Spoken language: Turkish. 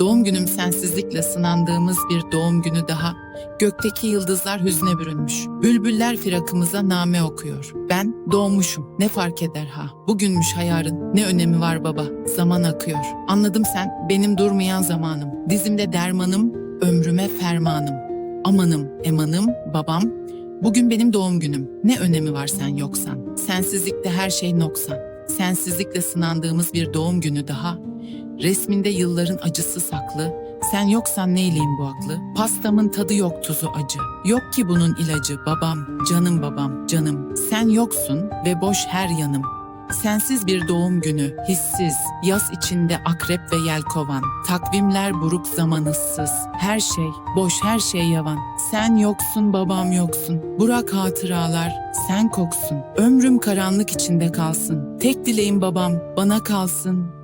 Doğum günüm sensizlikle sınandığımız bir doğum günü daha. Gökteki yıldızlar hüzne bürünmüş. Bülbüller firakımıza name okuyor. Ben doğmuşum. Ne fark eder ha? Bugünmüş hayarın. Ne önemi var baba? Zaman akıyor. Anladım sen benim durmayan zamanım. Dizimde dermanım, ömrüme fermanım. Amanım, emanım, babam. Bugün benim doğum günüm. Ne önemi var sen yoksan? Sensizlikte her şey noksan. Sensizlikle sınandığımız bir doğum günü daha. Resminde yılların acısı saklı. Sen yoksan neyleyim bu aklı? Pastamın tadı yok tuzu acı. Yok ki bunun ilacı babam, canım babam, canım. Sen yoksun ve boş her yanım. Sensiz bir doğum günü, hissiz, yaz içinde akrep ve yelkovan. Takvimler buruk zaman ıssız. Her şey, boş her şey yavan. Sen yoksun babam yoksun. Burak hatıralar, sen koksun. Ömrüm karanlık içinde kalsın. Tek dileğim babam, bana kalsın.